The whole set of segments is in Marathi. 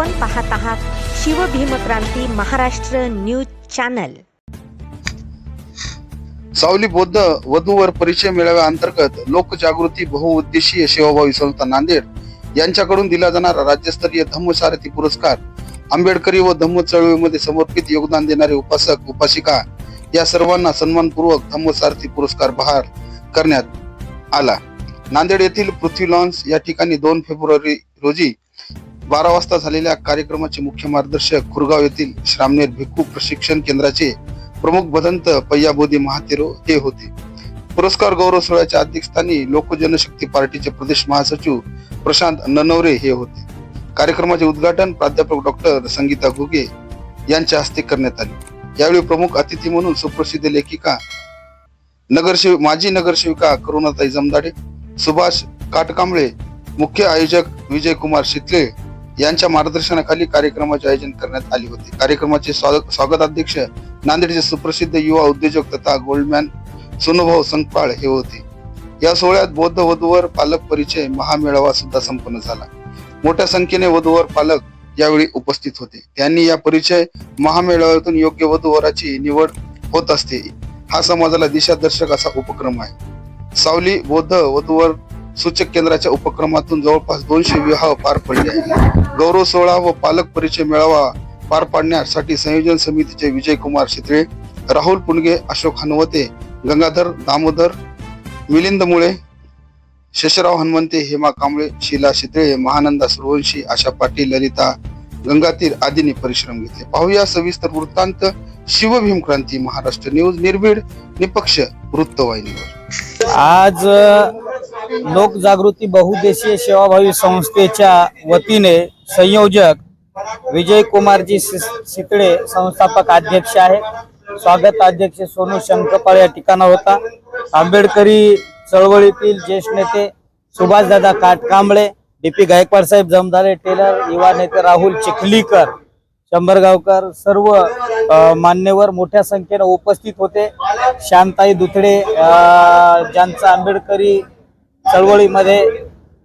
आपण पाहत आहात शिवभीमक्रांती महाराष्ट्र न्यूज चॅनल. सावली बौद्ध वधूवर परिचय मेळाव्या अंतर्गत लोकजागृती बहुउद्देशीय सेवाभावी संस्था नांदेड यांच्याकडून दिला जाणारा राज्यस्तरीय धम्मसारथी पुरस्कार. आंबेडकरी व धम्म चळवळीमध्ये समर्पित योगदान देणारे उपासक उपासिका या सर्वांना सन्मानपूर्वक धम्मसारथी पुरस्कार बहार करण्यात आला. नांदेड येथील पृथ्वी लॉन्स या ठिकाणी दोन फेब्रुवारी रोजी बारा वाजता झालेल्या कार्यक्रमाचे मुख्य मार्गदर्शक खुरगाव येथील श्रामनेर भिक्खू प्रशिक्षण केंद्राचे प्रमुख भदंत पय्याबोधी महातेरो हे होते. पुरस्कार गौरव सोहळ्याच्या अध्यक्षस्थानी लोक जनशक्ती पार्टीचे प्रदेश महासचिव प्रशांत ननवरे हे होते. कार्यक्रमाचे उद्घाटन प्राध्यापक डॉक्टर संगीता घुगे यांच्या हस्ते करण्यात आले. यावेळी प्रमुख अतिथी म्हणून सुप्रसिद्ध लेखिका नगरसेव माजी नगरसेविका करुणाताई जमदाडे सुभाष काटकांबळे मुख्य आयोजक विजयकुमार शितले यांच्या मार्गदर्शनाखाली कार्यक्रमाचे आयोजन करण्यात आले होते. कार्यक्रमाचे स्वागत स्वागताध्यक्ष नांदेडचे सुप्रसिद्ध युवा उद्योजक तथा गोल्डमॅन सोनुभाऊ संकपाळ हे होते. या सोहळ्यात बौद्ध वधूवर पालक परिचय महामेळावा सुद्धा संपन्न झाला. मोठ्या संख्येने वधूवर पालक यावेळी उपस्थित होते. त्यांनी या परिचय महामेळाव्यातून योग्य वधूवराची निवड होत असते. हा समाजाला दिशादर्शक असा उपक्रम आहे. सावली बौद्ध वधूवर सूचक केंद्राच्या उपक्रमातून जवळपास दोनशे विवाह पार पडले. आहेत गौरव सोहळा व पालक परिचय मेळावा पार पाडण्यासाठी संयोजन समितीचे विजय कुमार शित्रे राहुल पुणगे अशोक हनवते गंगाधर दामोदर मिलिंद मुळे शशराव हनुमंते हेमा कांबळे शीला शित्रे महानंदा सुरवंशी आशा पाटील ललिता गंगातीर आदींनी परिश्रम घेतले. पाहूया सविस्तर वृत्तांत. शिवभीम क्रांती महाराष्ट्र न्यूज निर्भीड निपक्ष वृत्तवाहिनीवर. आज लोकजागृती बहुदेशीय सेवाभावी संस्थेच्या वतीने संयोजक विजय कुमारजी सि- सितळे संस्थापक अध्यक्ष आहेत स्वागत अध्यक्ष सोनू शंकरपाळ या ठिकाणावर होता. आंबेडकरी चळवळीतील ज्येष्ठ नेते सुभाषदादा काटकांबळे डीपी गायकवाड साहेब जमदारे टेलर युवा नेते राहुल चिखलीकर शंभरगावकर सर्व मान्यवर मोठ्या संख्येनं उपस्थित होते. शांताई दुथडे ज्यांचा आंबेडकरी चळवळीमध्ये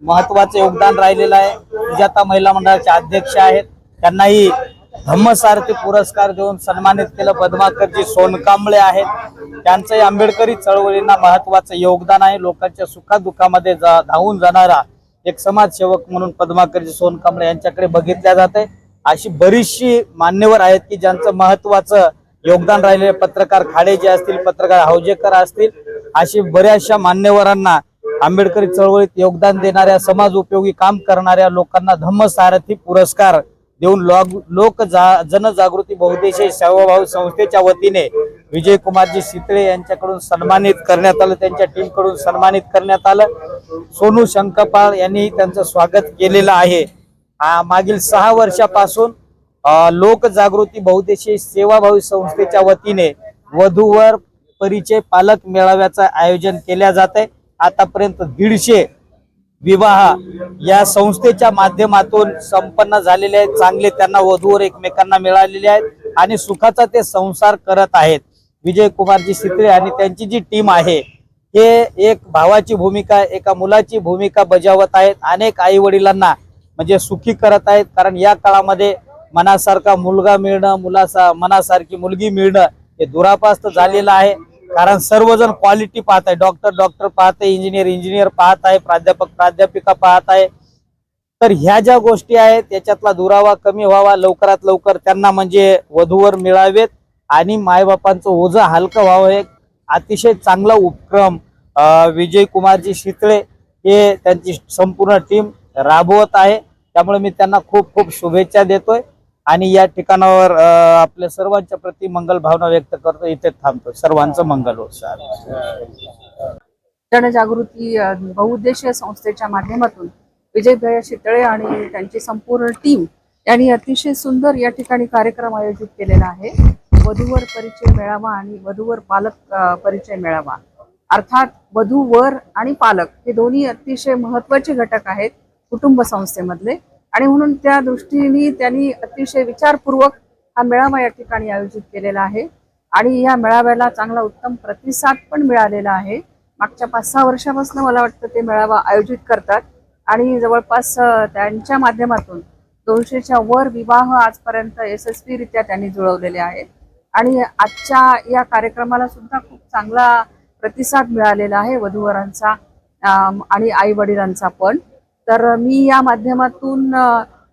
महत्वाचं योगदान राहिलेलं आहे. सुजाता महिला मंडळाचे अध्यक्ष आहेत. त्यांनाही धम्मसारथी पुरस्कार देऊन सन्मानित केलं पद्माकरजी सोनकांबळे आहेत. त्यांचंही आंबेडकरी चळवळींना महत्वाचं योगदान आहे. लोकांच्या सुखादुःखामध्ये जा धावून जाणारा एक समाजसेवक म्हणून पद्माकरजी सोनकांबळे यांच्याकडे बघितल्या जाते. अशी बरीचशी मान्यवर आहेत की ज्यांचं महत्वाचं योगदान राहिलेले पत्रकार खाडे जे असतील पत्रकार हौजेकर असतील अशी बऱ्याचशा मान्यवरांना आंबेडकरी चळवळीत योगदान देणाऱ्या समाज उपयोगी काम करणाऱ्या लोकांना धम्मसारथी पुरस्कार देऊन लोक लोक जा जनजागृती बहुद्देशीय सेवाभावी संस्थेच्या वतीने विजय कुमारजी सितळे यांच्याकडून सन्मानित करण्यात आलं त्यांच्या टीमकडून सन्मानित करण्यात आलं. सोनू शंकपाळ यांनी त्यांचं स्वागत केलेलं आहे. मागील सहा वर्षापासून लोकजागृती बहुद्देशीय सेवाभावी संस्थेच्या वतीने वधूवर परिचय पालक मेळाव्याचं आयोजन केल्या जात आहे आतापर्यंत दीडशे विवाह या संस्थेच्या माध्यमातून संपन्न झालेले आहेत. चांगले त्यांना वधूवर एकमेकांना मिळालेले आहेत आणि सुखाचा ते संसार करत आहेत. विजय कुमारजी सित्रे आणि त्यांची जी टीम आहे हे एक भावाची भूमिका एका मुलाची भूमिका बजावत आहेत. अनेक आई वडिलांना म्हणजे सुखी करत आहेत. कारण या काळामध्ये मनासारखा मुलगा मिळणं मुलासा मनासारखी मुलगी मिळणं हे दुरापास्त झालेलं आहे. कारण सर्वजण क्वालिटी पाहत आहे. डॉक्टर डॉक्टर पाहत आहे इंजिनियर इंजिनियर पाहत आहे प्राध्यापक प्राध्यापिका पाहत आहे. तर ह्या ज्या गोष्टी आहेत त्याच्यातला दुरावा कमी व्हावा लवकरात लवकर त्यांना म्हणजे वधूवर मिळावेत आणि मायबापांचं ओझं हलकं व्हावं हे अतिशय चांगला उपक्रम विजय कुमारजी शितळे हे त्यांची संपूर्ण टीम राबवत आहे. त्यामुळे मी त्यांना खूप खूप शुभेच्छा देतोय. आणि या ठिकाणावर आपल्या सर्वांच्या प्रति मंगल भावना व्यक्त करतो. इथे थांबतो. सर्वांचं मंगल हो जनजागृती बहुउद्देशीय संस्थेच्या माध्यमातून विजयभैया शितळे आणि त्यांची संपूर्ण टीम यांनी अतिशय सुंदर या ठिकाणी कार्यक्रम आयोजित केलेला आहे. वधूवर परिचय मेळावा आणि वधूवर पालक परिचय मेळावा. अर्थात वधूवर आणि पालक हे दोन्ही अतिशय महत्त्वाचे घटक आहेत कुटुंब संस्थेमधले. आणि म्हणून त्या दृष्टीने त्यांनी अतिशय विचारपूर्वक हा मेळावा या ठिकाणी आयोजित केलेला आहे. आणि या मेळाव्याला चांगला उत्तम प्रतिसाद पण मिळालेला आहे. मागच्या पाच सहा वर्षापासून मला वाटतं ते मेळावा आयोजित करतात. आणि जवळपास त्यांच्या माध्यमातून दोनशेच्या वर विवाह आजपर्यंत यशस्वीरित्या त्यांनी जुळवलेले आहेत. आणि आजच्या या कार्यक्रमाला सुद्धा खूप चांगला प्रतिसाद मिळालेला आहे. वधूवरांचा आणि आई वडिलांचा पण. तर मी या माध्यमातून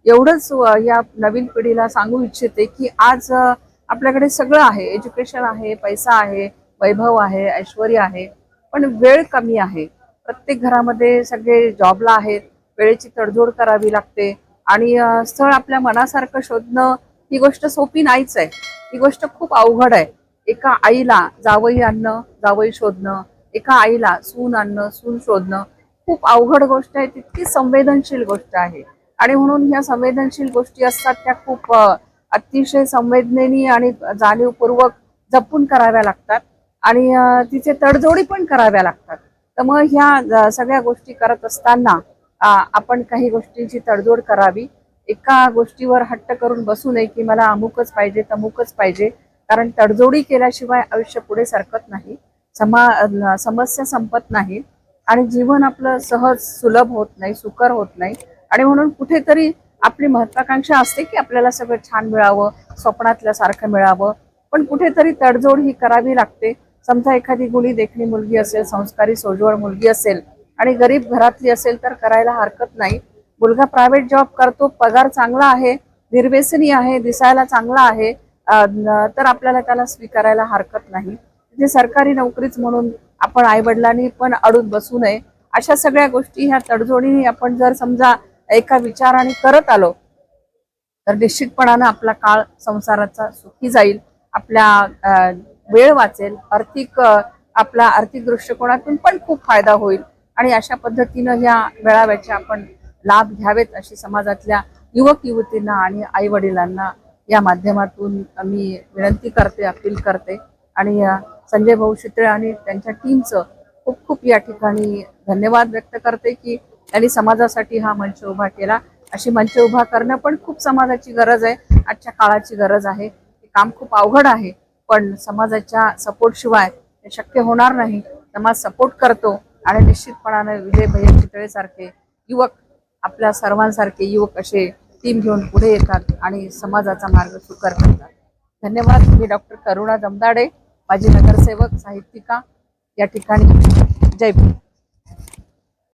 एवढंच या नवीन पिढीला सांगू इच्छिते की आज आपल्याकडे सगळं आहे. एज्युकेशन आहे पैसा आहे वैभव आहे ऐश्वर आहे पण वेळ कमी आहे. प्रत्येक घरामध्ये सगळे जॉबला आहेत वेळेची तडजोड करावी लागते आणि स्थळ आपल्या मनासारखं शोधणं ही गोष्ट सोपी नाहीच आहे. ही गोष्ट खूप अवघड आहे. एका आईला जावई आणणं जावई शोधणं एका आईला सून आणणं सून शोधणं खूप अवघड गोष्ट आहे तितकी संवेदनशील गोष्ट आहे. आणि म्हणून ह्या संवेदनशील गोष्टी असतात त्या खूप अतिशय संवेदनेनी आणि जाणीवपूर्वक जपून कराव्या लागतात. आणि तिथे तिचे तडजोडी पण कराव्या लागतात. तर मग ह्या सगळ्या गोष्टी करत असताना आपण काही गोष्टींची तडजोड करावी. एका गोष्टीवर हट्ट करून बसू नये की मला अमुकच पाहिजे तमुकच पाहिजे. कारण तडजोडी केल्याशिवाय आयुष्य पुढे सरकत नाही. समा समस्या संपत नाही. आणि जीवन आपलं सहज सुलभ होत नाही सुकर होत नाही. आणि म्हणून कुठेतरी आपली महत्वाकांक्षा असते की आपल्याला सगळं छान मिळावं स्वप्नातल्या सारखं मिळावं. पण कुठेतरी तडजोड ही करावी लागते. समजा एखादी गुणी देखणी मुलगी असेल संस्कारी सोजवळ मुलगी असेल आणि गरीब घरातली असेल तर करायला हरकत नाही. मुलगा प्रायव्हेट जॉब करतो पगार चांगला आहे निर्व्यसनी आहे दिसायला चांगला आहे तर आपल्याला त्याला स्वीकारायला हरकत नाही. ते सरकारी नोकरीच म्हणून आपण आई वडिलांनी पण अडून बसू नये. अशा सगळ्या गोष्टी ह्या तडजोडीने आपण जर समजा एका विचाराने करत आलो तर निश्चितपणानं आपला काळ संसाराचा सुखी जाईल. आपल्या वेळ वाचेल. आर्थिक आपला आर्थिक दृष्टिकोनातून पण खूप फायदा होईल. आणि अशा पद्धतीनं ह्या मेळाव्याचे आपण लाभ घ्यावेत अशी समाजातल्या युवक युवतींना आणि आई वडिलांना या माध्यमातून मी विनंती करते अपील करते. आणि संजय भाऊ शित्रे आणि त्यांच्या टीमचं खूप खूप या ठिकाणी धन्यवाद व्यक्त करते की त्यांनी समाजासाठी हा मंच उभा केला. अशी मंच उभा करणं पण खूप समाजाची गरज आहे. आजच्या काळाची गरज आहे. हे काम खूप अवघड आहे. पण समाजाच्या सपोर्ट शिवाय हे शक्य होणार नाही. समाज सपोर्ट करतो आणि निश्चितपणाने विजय भैया चितळे सारखे युवक आपल्या सर्वांसारखे युवक असे टीम घेऊन पुढे येतात आणि समाजाचा मार्ग सुकर करतात. धन्यवाद. मी डॉक्टर करुणा जमदाडे. माजी नगरसेवक साहित्यिका या ठिकाणी जयपूर.